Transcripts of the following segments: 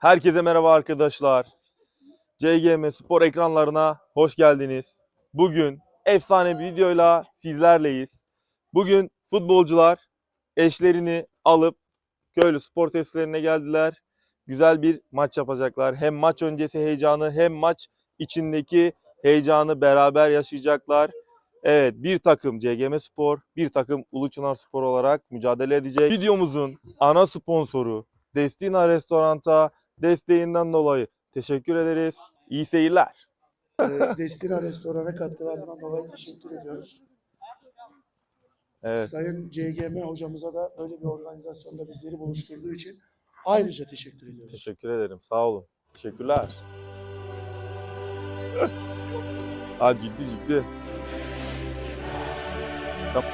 Herkese merhaba arkadaşlar. CGM Spor ekranlarına hoş geldiniz. Bugün efsane bir videoyla sizlerleyiz. Bugün futbolcular eşlerini alıp Köylü spor tesislerine geldiler. Güzel bir maç yapacaklar. Hem maç öncesi heyecanı hem maç içindeki heyecanı beraber yaşayacaklar. Evet bir takım CGM Spor, bir takım Uluçınar Spor olarak mücadele edecek. Videomuzun ana sponsoru Destina Restorant'a desteğinden dolayı teşekkür ederiz. İyi seyirler. Ee, Destina Restoran'a katkılarından dolayı teşekkür ediyoruz. Evet. Sayın CGM hocamıza da böyle bir organizasyonda bizleri buluşturduğu için ayrıca teşekkür ediyoruz. Teşekkür ederim. Sağ olun. Teşekkürler. ha ciddi ciddi. Tamam.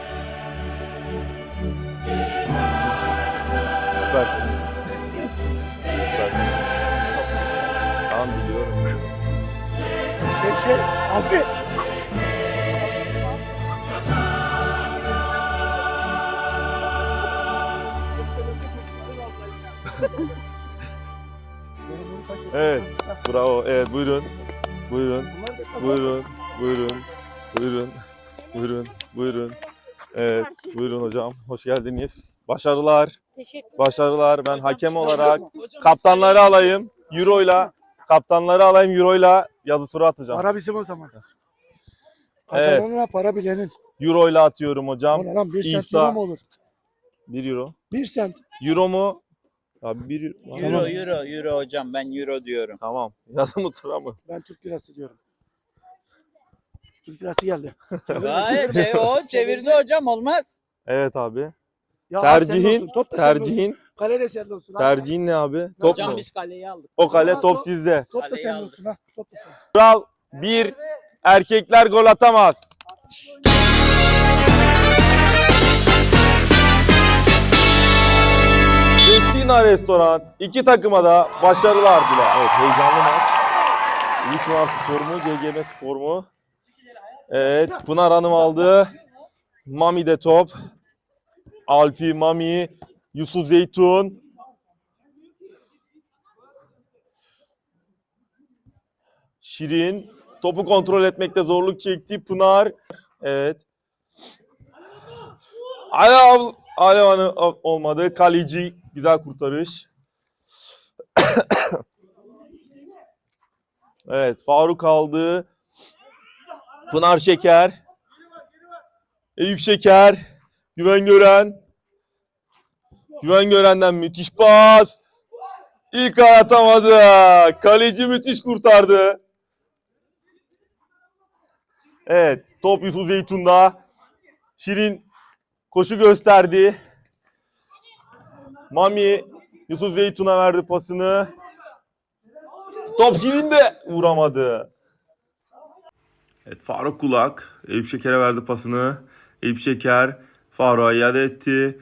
Şey abi Evet. Bravo. Evet buyurun. Buyurun. Buyurun. Buyurun. Buyurun. Buyurun. Buyurun. Evet. Buyurun hocam. Hoş geldiniz. Başarılar. Teşekkür Başarılar. Ben hakem olarak kaptanları alayım. Euro'yla kaptanları alayım Euro'yla yazı tura atacağım. para bizim o zaman. Evet. Kazananına para bilenin. Euro'yla atıyorum hocam. Ne lan bir sent İsa. euro mu olur? 1 euro. Bir sent. Euro mu? Abi 1 euro. Euro, Tamam. euro, euro hocam ben euro diyorum. Tamam. Yazı mı tura mı? Ben Türk lirası diyorum. Türk lirası geldi. Hayır şey, o çevirdi hocam olmaz. Evet abi. Ya Tercihin- sen de olsun, top da sen de olsun. Tercihin, Kale de sen de olsun. tercihin ne abi? Top hocam mu? biz kaleyi aldık. O kale top sizde. Top da Kaleyi sen de aldık. olsun ha. Top da sen. Kural 1. Erkekler gol atamaz. Destina Restoran iki takıma da başarılar diler. Evet heyecanlı maç. Uluçlar Spor mu, CGM Spor mu? Evet Pınar Hanım aldı. Mami de top. Alpi, Mami, Yusuf Zeytun. Şirin topu kontrol etmekte zorluk çekti. Pınar. Evet. Alev, Alev olmadı. Kaleci güzel kurtarış. evet Faruk aldı. Pınar Şeker. Eyüp Şeker. Güven Gören. Güven Gören'den müthiş pas. İlk atamadı. Kaleci müthiş kurtardı. Evet. Top Yusuf Zeytun'da. Şirin koşu gösterdi. Mami Yusuf Zeytun'a verdi pasını. Top Şirin'de vuramadı. Evet Faruk Kulak Eyüp Şeker'e verdi pasını. Eyüp Şeker Faruk'a iade etti.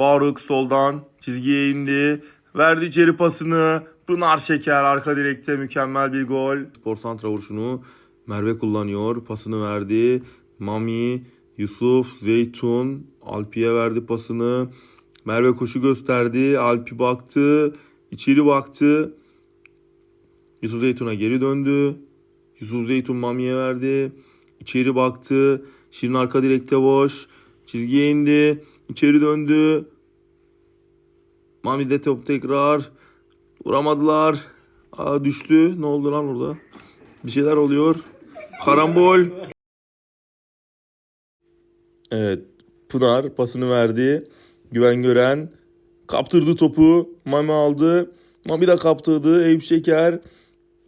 Faruk soldan çizgiye indi. Verdi içeri pasını. Pınar Şeker arka direkte mükemmel bir gol. Spor santra vuruşunu Merve kullanıyor. Pasını verdi. Mami, Yusuf, Zeytun. Alpi'ye verdi pasını. Merve koşu gösterdi. Alpi baktı. içeri baktı. Yusuf Zeytun'a geri döndü. Yusuf Zeytun Mami'ye verdi. İçeri baktı. Şirin arka direkte boş. Çizgiye indi. İçeri döndü. Mami de top tekrar. Vuramadılar. Aa, düştü. Ne oldu lan orada? Bir şeyler oluyor. Karambol. Evet. Pınar pasını verdi. Güven gören. Kaptırdı topu. Mami aldı. Mami de kaptırdı. Eyüp Şeker.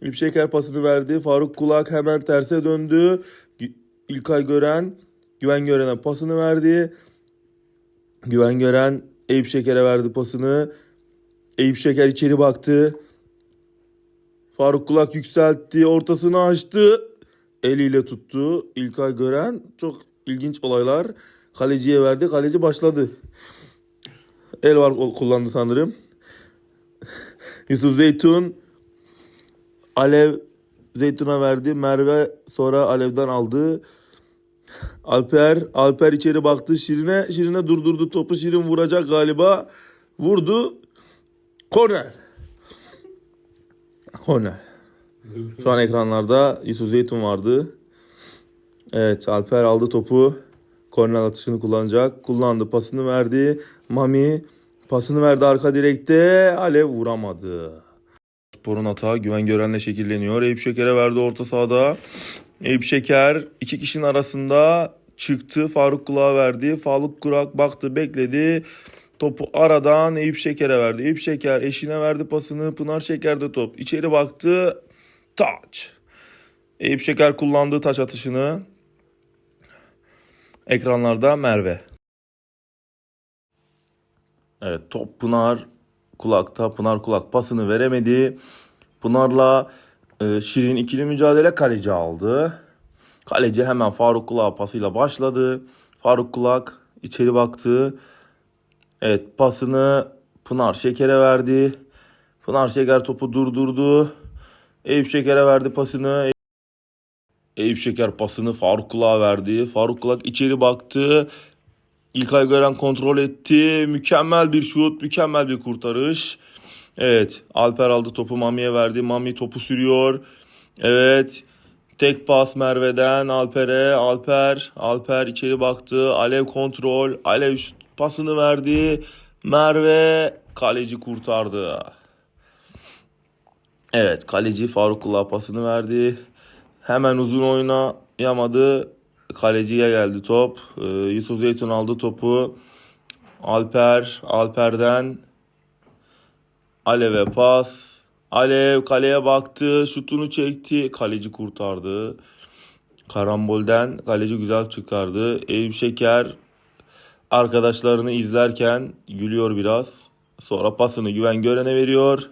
Eyüp Şeker pasını verdi. Faruk Kulak hemen terse döndü. İlkay Gören. Güven Gören'e pasını verdi. Güven Gören Eyüp Şeker'e verdi pasını. Eyüp Şeker içeri baktı. Faruk Kulak yükseltti. Ortasını açtı. Eliyle tuttu. İlkay Gören. Çok ilginç olaylar. Kaleciye verdi. Kaleci başladı. El var kullandı sanırım. Yusuf Zeytun. Alev Zeytun'a verdi. Merve sonra Alev'den aldı. Alper, Alper içeri baktı Şirin'e. Şirin'e durdurdu topu. Şirin vuracak galiba. Vurdu. Korner. Korner. Şu an ekranlarda Yusuf Zeytun vardı. Evet Alper aldı topu. Korner atışını kullanacak. Kullandı pasını verdi. Mami pasını verdi arka direkte. Alev vuramadı. Sporun hata güven görenle şekilleniyor. Eyüp Şeker'e verdi orta sahada. Eyüp Şeker iki kişinin arasında çıktı. Faruk Kulak'a verdi. Faruk Kulak baktı bekledi. Topu aradan Eyüp Şeker'e verdi. Eyüp Şeker eşine verdi pasını. Pınar Şeker de top. İçeri baktı. Taç. Eyüp Şeker kullandığı taç atışını. Ekranlarda Merve. Evet top Pınar kulakta. Pınar kulak pasını veremedi. Pınar'la e, Şirin ikili mücadele kaleci aldı. Kaleci hemen Faruk Kulak pasıyla başladı. Faruk Kulak içeri baktı. Evet pasını Pınar Şeker'e verdi. Pınar Şeker topu durdurdu. Eyüp Şeker'e verdi pasını. Eyüp Şeker pasını Faruk Kulak'a verdi. Faruk Kulak içeri baktı. İlkay Gören kontrol etti. Mükemmel bir şut, mükemmel bir kurtarış. Evet, Alper aldı topu Mami'ye verdi. Mami topu sürüyor. Evet, tek pas Merve'den Alper'e. Alper, Alper içeri baktı. Alev kontrol. Alev pasını verdi. Merve kaleci kurtardı. Evet, kaleci Faruk Kulak pasını verdi. Hemen uzun oynayamadı. Kaleciye geldi top. Ee, Yusuf Zeytun aldı topu. Alper, Alper'den Alev'e pas. Alev kaleye baktı, şutunu çekti. Kaleci kurtardı. Karambolden kaleci güzel çıkardı. Eyüp Şeker arkadaşlarını izlerken gülüyor biraz. Sonra pasını Güven Gören'e veriyor.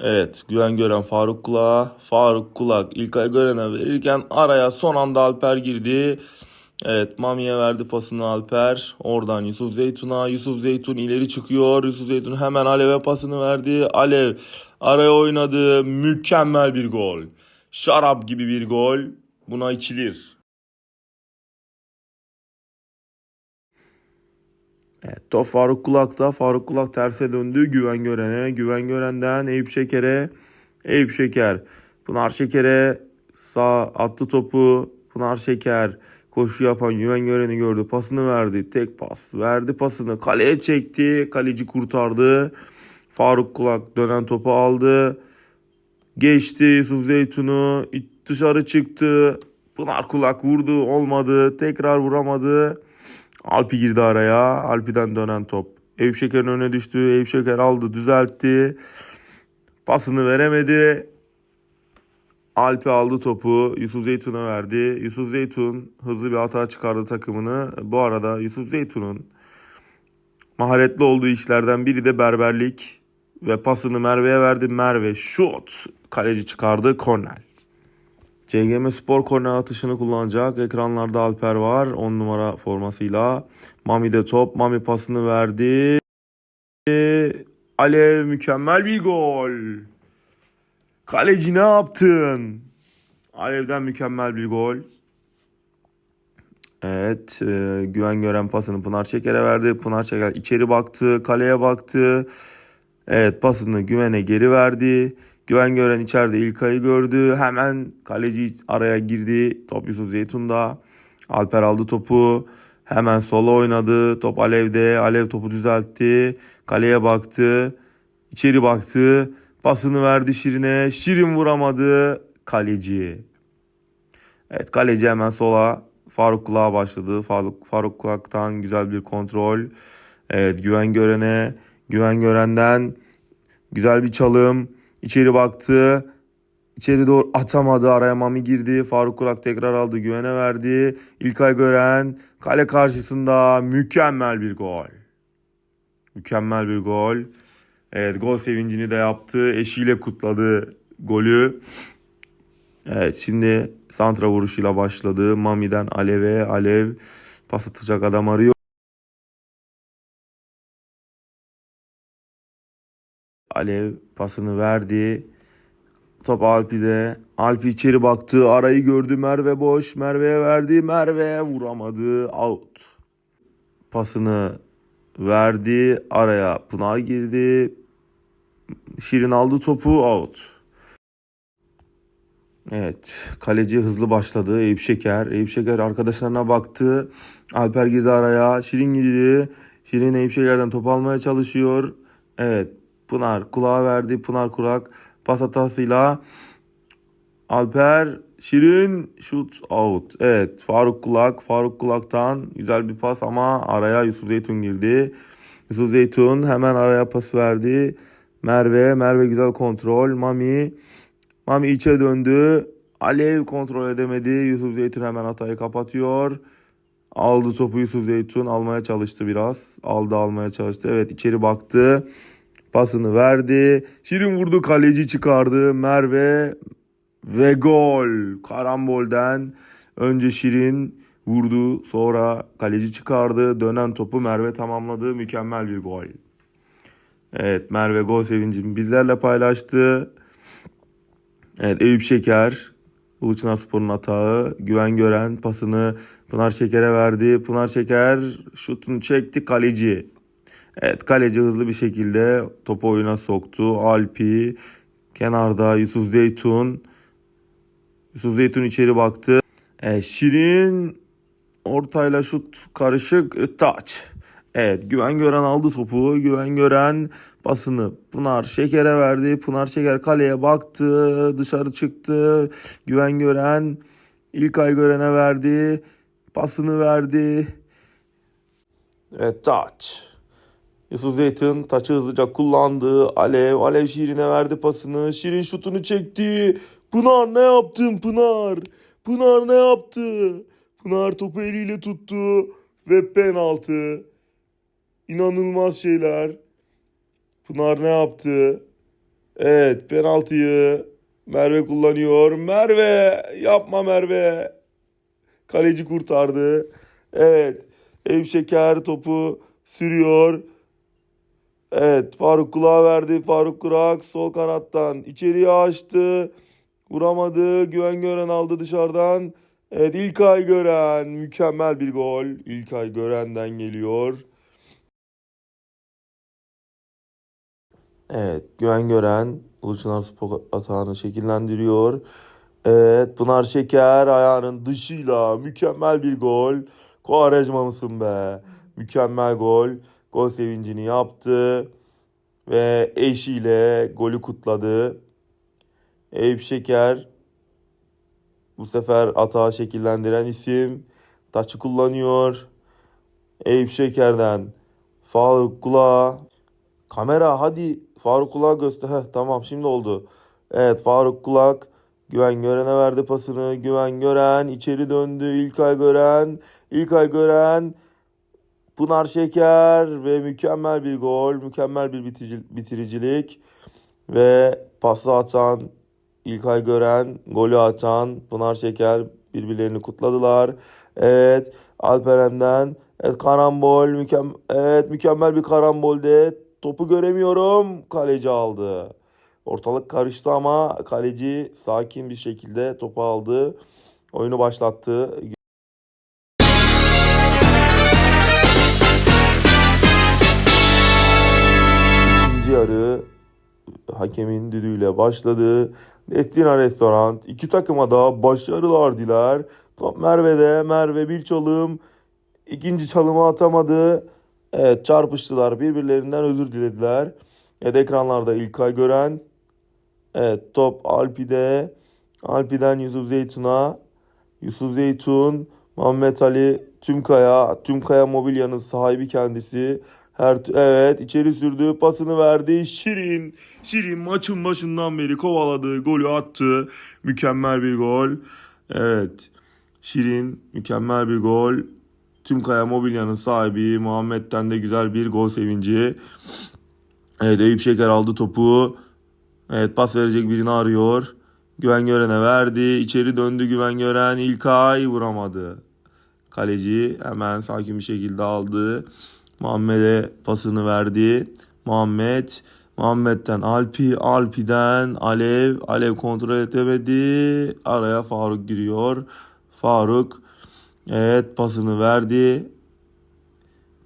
Evet Güven Gören Faruk Kulak'a. Faruk Kulak İlkay Gören'e verirken araya son anda Alper girdi. Evet Mami'ye verdi pasını Alper. Oradan Yusuf Zeytun'a. Yusuf Zeytun ileri çıkıyor. Yusuf Zeytun hemen Alev'e pasını verdi. Alev araya oynadı. Mükemmel bir gol. Şarap gibi bir gol. Buna içilir. Evet, top Faruk Kulak'ta. Faruk Kulak terse döndü. Güven Gören'e. Güven Gören'den Eyüp Şeker'e. Eyüp Şeker. Pınar Şeker'e sağ attı topu. Pınar Şeker koşu yapan Güven Gören'i gördü. Pasını verdi. Tek pas. Verdi pasını. Kaleye çekti. Kaleci kurtardı. Faruk Kulak dönen topu aldı. Geçti Yusuf Zeytun'u. Dışarı çıktı. Pınar Kulak vurdu. Olmadı. Tekrar vuramadı. Alpi girdi araya. Alpi'den dönen top. Eyüp Şeker'in önüne düştü. Eyüp Şeker aldı, düzeltti. Pasını veremedi. Alpi aldı topu. Yusuf Zeytun'a verdi. Yusuf Zeytun hızlı bir hata çıkardı takımını. Bu arada Yusuf Zeytun'un maharetli olduğu işlerden biri de berberlik. Ve pasını Merve'ye verdi. Merve şut. Kaleci çıkardı. Kornel. CGM Spor korner atışını kullanacak. Ekranlarda Alper var 10 numara formasıyla. Mami de top. Mami pasını verdi. Alev mükemmel bir gol. Kaleci ne yaptın? Alev'den mükemmel bir gol. Evet, e, güven gören pasını Pınar Şeker'e verdi. Pınar Şeker içeri baktı, kaleye baktı. Evet, pasını Güven'e geri verdi. Güven gören içeride İlkay'ı gördü. Hemen kaleci araya girdi. Top Yusuf Zeytun'da. Alper aldı topu. Hemen sola oynadı. Top Alev'de. Alev topu düzeltti. Kaleye baktı. İçeri baktı. Pasını verdi Şirin'e. Şirin vuramadı. Kaleci. Evet kaleci hemen sola. Faruk Kulak'a başladı. Faruk, Faruk Kulak'tan güzel bir kontrol. Evet güven görene. Güven görenden güzel bir çalım. İçeri baktı. İçeri doğru atamadı. Araya Mami girdi. Faruk Kulak tekrar aldı. Güvene verdi. İlkay Gören kale karşısında mükemmel bir gol. Mükemmel bir gol. Evet gol sevincini de yaptı. Eşiyle kutladı golü. Evet şimdi santra vuruşuyla başladı. Mami'den Alev'e. Alev pas atacak adam arıyor. Alev pasını verdi. Top Alpi'de. Alpi içeri baktı. Arayı gördü. Merve boş. Merve'ye verdi. Merve vuramadı. Out. Pasını verdi. Araya Pınar girdi. Şirin aldı topu out. Evet. Kaleci hızlı başladı. Eyüp Şeker. Eyüp Şeker arkadaşlarına baktı. Alper girdi araya. Şirin girdi. Şirin Eyüp Şeker'den top almaya çalışıyor. Evet. Pınar kulağa verdi. Pınar kulak. Pas hatasıyla Alper Şirin şut out. Evet Faruk Kulak. Faruk Kulak'tan güzel bir pas ama araya Yusuf Zeytun girdi. Yusuf Zeytun hemen araya pas verdi. Merve. Merve güzel kontrol. Mami. Mami içe döndü. Alev kontrol edemedi. Yusuf Zeytun hemen hatayı kapatıyor. Aldı topu Yusuf Zeytun. Almaya çalıştı biraz. Aldı almaya çalıştı. Evet içeri baktı. Pasını verdi. Şirin vurdu. Kaleci çıkardı. Merve ve gol. Karambolden önce Şirin vurdu. Sonra kaleci çıkardı. Dönen topu Merve tamamladı. Mükemmel bir gol. Evet Merve gol sevincini bizlerle paylaştı. Evet Eyüp Şeker. Uluçlar Spor'un hatağı. Güven gören pasını Pınar Şeker'e verdi. Pınar Şeker şutunu çekti kaleci. Evet kaleci hızlı bir şekilde topu oyuna soktu. Alpi kenarda Yusuf Zeytun. Yusuf Zeytun içeri baktı. Evet, Şirin ortayla şut karışık touch. Evet Güven Gören aldı topu. Güven Gören pasını Pınar Şeker'e verdi. Pınar Şeker kaleye baktı. Dışarı çıktı. Güven Gören İlkay Gören'e verdi. Pasını verdi. Evet touch. Yusuf Zeytin taçı hızlıca kullandı. Alev, Alev Şirin'e verdi pasını. Şirin şutunu çekti. Pınar ne yaptın Pınar? Pınar ne yaptı? Pınar topu eliyle tuttu ve penaltı. İnanılmaz şeyler. Pınar ne yaptı? Evet penaltıyı Merve kullanıyor. Merve yapma Merve. Kaleci kurtardı. Evet Eyüp Şeker topu sürüyor. Evet Faruk Kulak'a verdi. Faruk Kulak sol kanattan içeriye açtı. Vuramadı. Güven Gören aldı dışarıdan. Evet İlkay Gören mükemmel bir gol. İlkay Gören'den geliyor. Evet Güven Gören Uluçlar Spor atağını şekillendiriyor. Evet Pınar Şeker ayağının dışıyla mükemmel bir gol. Kovarejma mısın be? Mükemmel gol. Gol sevincini yaptı. Ve eşiyle golü kutladı. Eyüp Şeker bu sefer atağı şekillendiren isim. Taçı kullanıyor. Eyüp Şeker'den Faruk Kula. Kamera hadi Faruk Kulak göster. Heh, tamam şimdi oldu. Evet Faruk Kulak Güven Gören'e verdi pasını. Güven Gören içeri döndü. İlkay Gören. İlkay Gören. Pınar Şeker ve mükemmel bir gol. Mükemmel bir bitici- bitiricilik. Ve pası atan İlkay Gören, golü atan Pınar Şeker birbirlerini kutladılar. Evet Alperen'den evet, karambol mükemmel, evet, mükemmel bir karambolde topu göremiyorum kaleci aldı. Ortalık karıştı ama kaleci sakin bir şekilde topu aldı. Oyunu başlattı. Hakemin düdüğüyle başladı. Destina Restoran iki takıma da başarılar diler. Top Merve'de. Merve bir çalım. ikinci çalımı atamadı. Evet çarpıştılar. Birbirlerinden özür dilediler. Evet ekranlarda İlkay Gören. Evet top Alpi'de. Alpi'den Yusuf Zeytun'a. Yusuf Zeytun. Muhammed Ali Tümkaya. Tümkaya Mobilya'nın sahibi kendisi. Her evet içeri sürdü pasını verdi Şirin. Şirin maçın başından beri kovaladı golü attı. Mükemmel bir gol. Evet. Şirin mükemmel bir gol. Tümkaya Mobilya'nın sahibi Muhammed'den de güzel bir gol sevinci. Evet Eyüp Şeker aldı topu. Evet pas verecek birini arıyor. Güven Gören'e verdi. İçeri döndü Güven Gören. İlkay vuramadı. Kaleci hemen sakin bir şekilde aldı. Muhammed'e pasını verdi. Muhammed Muhammed'den Alpi, Alpi'den Alev, Alev kontrol edemedi. Araya Faruk giriyor. Faruk evet pasını verdi.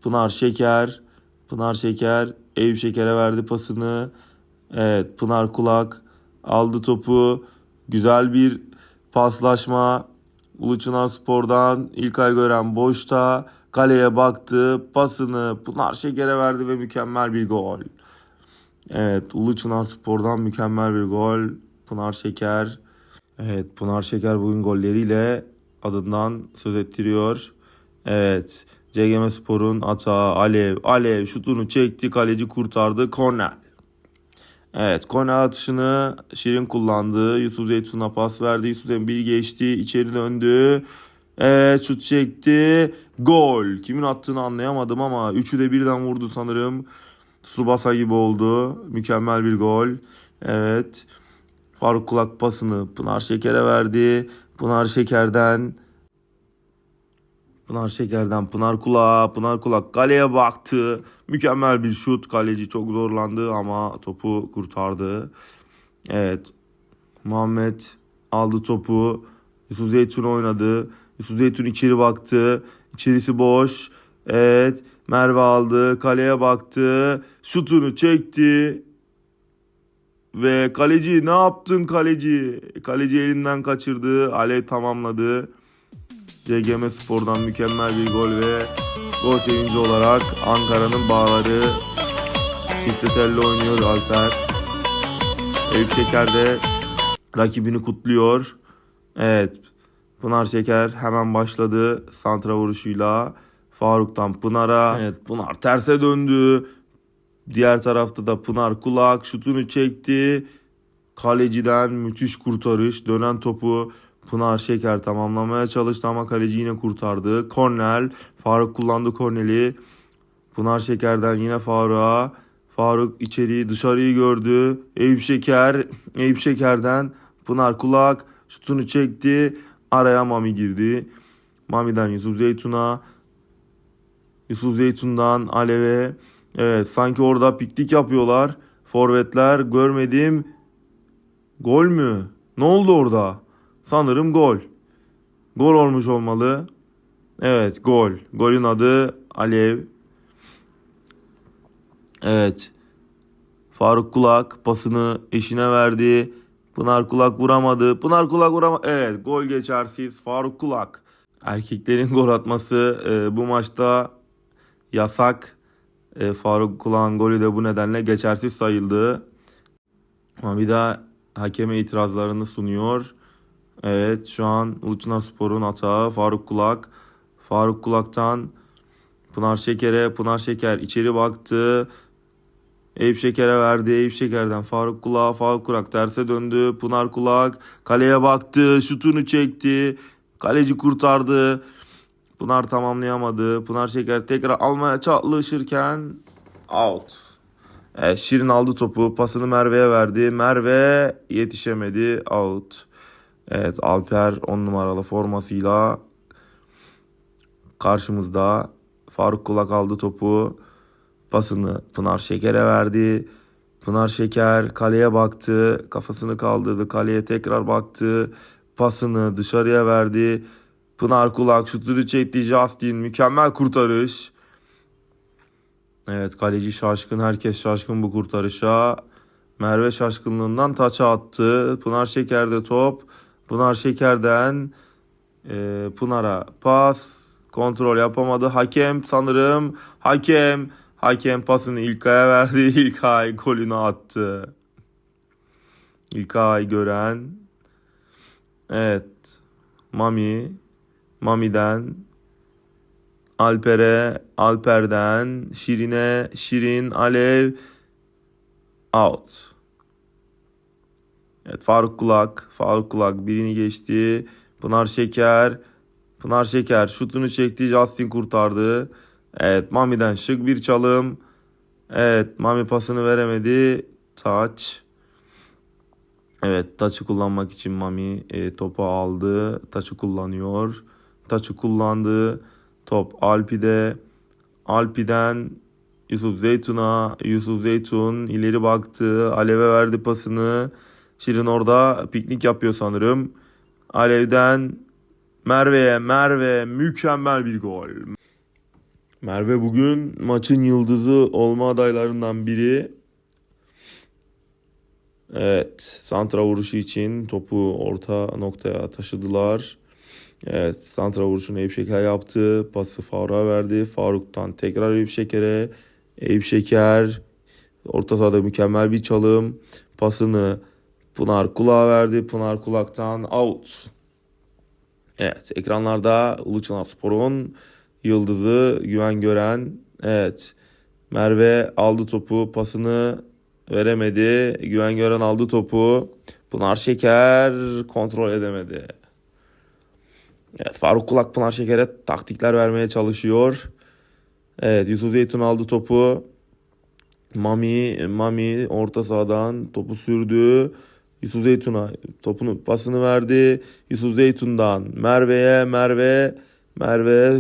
Pınar Şeker, Pınar Şeker Eyüp Şeker'e verdi pasını. Evet Pınar Kulak aldı topu. Güzel bir paslaşma. Uluçınar Spor'dan İlkay Gören boşta. Kaleye baktı. Pasını Pınar Şeker'e verdi ve mükemmel bir gol. Evet Uluçınar Spor'dan mükemmel bir gol. Pınar Şeker. Evet Pınar Şeker bugün golleriyle adından söz ettiriyor. Evet CGM Spor'un atağı Alev. Alev şutunu çekti. Kaleci kurtardı. Korner. Evet korner atışını Şirin kullandı. Yusuf Zeytun'a pas verdi. Yusuf Zeytun bir geçti. içeri döndü. Evet şut çekti. Gol. Kimin attığını anlayamadım ama üçü de birden vurdu sanırım. Subasa gibi oldu. Mükemmel bir gol. Evet. Faruk Kulak pasını Pınar Şeker'e verdi. Pınar Şeker'den Pınar Şeker'den Pınar Kulak. Pınar Kulak kaleye baktı. Mükemmel bir şut. Kaleci çok zorlandı ama topu kurtardı. Evet. Muhammed aldı topu. Yusuf Zeytun oynadı. Yusuf Zeytun içeri baktı. İçerisi boş. Evet. Merve aldı. Kaleye baktı. Şutunu çekti. Ve kaleci ne yaptın kaleci? Kaleci elinden kaçırdı. Alev tamamladı. CGM Spor'dan mükemmel bir gol ve gol sevinci olarak Ankara'nın bağları çifte telli oynuyor Alper. Eyüp Şeker de rakibini kutluyor. Evet. Pınar Şeker hemen başladı santra vuruşuyla. Faruk'tan Pınar'a. Evet Pınar terse döndü. Diğer tarafta da Pınar Kulak şutunu çekti. Kaleciden müthiş kurtarış. Dönen topu Pınar Şeker tamamlamaya çalıştı ama kaleci yine kurtardı. Kornel. Faruk kullandı korneli. Pınar Şeker'den yine Faruk'a. Faruk içeriği dışarıyı gördü. Eyüp Şeker. Eyüp Şeker'den Pınar Kulak şutunu çekti. Araya Mami girdi. Mami'den Yusuf Zeytun'a. Yusuf Zeytun'dan Alev'e. Evet sanki orada piknik yapıyorlar. Forvetler görmedim. Gol mü? Ne oldu orada? Sanırım gol. Gol olmuş olmalı. Evet gol. Golün adı Alev. Evet. Faruk Kulak pasını eşine verdi. Pınar Kulak vuramadı. Pınar Kulak vuramadı. Evet gol geçersiz. Faruk Kulak. Erkeklerin gol atması e, bu maçta yasak. E, Faruk Kulak'ın golü de bu nedenle geçersiz sayıldı. Ama bir daha hakeme itirazlarını sunuyor. Evet şu an Uluçlar Spor'un atağı Faruk Kulak. Faruk Kulak'tan Pınar Şeker'e. Pınar Şeker içeri baktı. Eyüp Şeker'e verdi. Eyüp Şeker'den Faruk Kulak. Faruk Kulak terse döndü. Pınar Kulak kaleye baktı. Şutunu çekti. Kaleci kurtardı. Pınar tamamlayamadı. Pınar Şeker tekrar almaya çalışırken out. Evet, Şirin aldı topu. Pasını Merve'ye verdi. Merve yetişemedi. Out. Evet Alper 10 numaralı formasıyla karşımızda. Faruk Kulak aldı topu. Pasını Pınar Şeker'e verdi. Pınar Şeker kaleye baktı. Kafasını kaldırdı. Kaleye tekrar baktı. Pasını dışarıya verdi. Pınar Kulak şutunu çekti. Justin mükemmel kurtarış. Evet kaleci şaşkın. Herkes şaşkın bu kurtarışa. Merve şaşkınlığından taça attı. Pınar Şeker'de top. Pınar Şeker'den e, Pınar'a pas. Kontrol yapamadı. Hakem sanırım. Hakem. Hakem pasını İlkay'a verdi. İlkay golünü attı. İlkay gören. Evet. Mami. Mami'den Alper'e, Alper'den Şirin'e, Şirin, Alev out. Evet Faruk Kulak, Faruk Kulak birini geçti. Pınar Şeker, Pınar Şeker şutunu çekti, Justin kurtardı. Evet Mami'den şık bir çalım. Evet Mami pasını veremedi. Taç. Evet taçı kullanmak için Mami e, topu aldı. Taçı kullanıyor. Taçı kullandı. Top Alpi'de. Alpi'den Yusuf Zeytun'a. Yusuf Zeytun ileri baktı. Alev'e verdi pasını. Şirin orada piknik yapıyor sanırım. Alev'den Merve'ye. Merve mükemmel bir gol. Merve bugün maçın yıldızı olma adaylarından biri. Evet, santra vuruşu için topu orta noktaya taşıdılar. Evet, santra vuruşunu Eyüp Şeker yaptı. Pası Faruk'a verdi. Faruk'tan tekrar Eyüp Şeker'e. Eyüp Şeker orta sahada mükemmel bir çalım. Pasını Pınar Kulak'a verdi. Pınar Kulak'tan out. Evet, ekranlarda Uluçanar Spor'un yıldızı Güven Gören. Evet, Merve aldı topu, pasını veremedi. Güven Gören aldı topu. Pınar Şeker kontrol edemedi. Evet Faruk Kulak Pınar Şeker'e taktikler vermeye çalışıyor. Evet Yusuf Zeytun aldı topu. Mami, Mami orta sahadan topu sürdü. Yusuf Zeytun'a topunu pasını verdi. Yusuf Zeytun'dan Merve'ye, Merve, Merve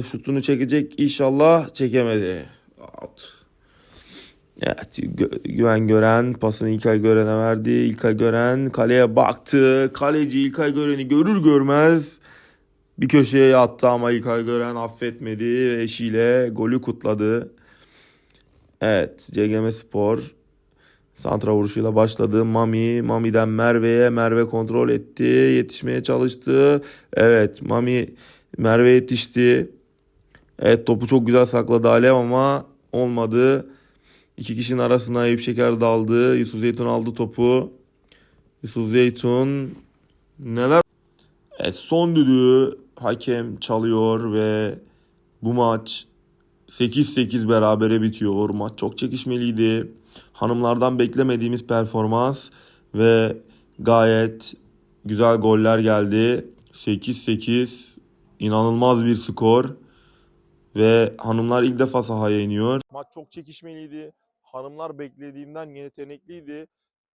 şutunu çekecek inşallah çekemedi. Out. Evet, Gö- Güven Gören pasını İlkay Gören'e verdi. İlkay Gören kaleye baktı. Kaleci İlkay Gören'i görür görmez bir köşeye yattı ama İlkay Gören affetmedi ve eşiyle golü kutladı. Evet, CGM Spor santra vuruşuyla başladı. Mami, Mami'den Merve'ye, Merve kontrol etti, yetişmeye çalıştı. Evet, Mami Merve yetişti. Evet, topu çok güzel sakladı Alev ama olmadı. İki kişinin arasına Eyüp Şeker daldı. Yusuf Zeytun aldı topu. Yusuf Zeytun neler? Evet, son düdüğü hakem çalıyor ve bu maç 8-8 berabere bitiyor. Maç çok çekişmeliydi. Hanımlardan beklemediğimiz performans ve gayet güzel goller geldi. 8-8 inanılmaz bir skor. Ve hanımlar ilk defa sahaya iniyor. Maç çok çekişmeliydi. Hanımlar beklediğimden yetenekliydi.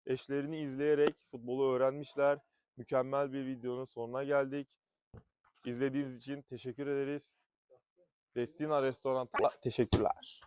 Eşlerini izleyerek futbolu öğrenmişler. Mükemmel bir videonun sonuna geldik. İzlediğiniz için teşekkür ederiz. Destina Restoran'a teşekkürler.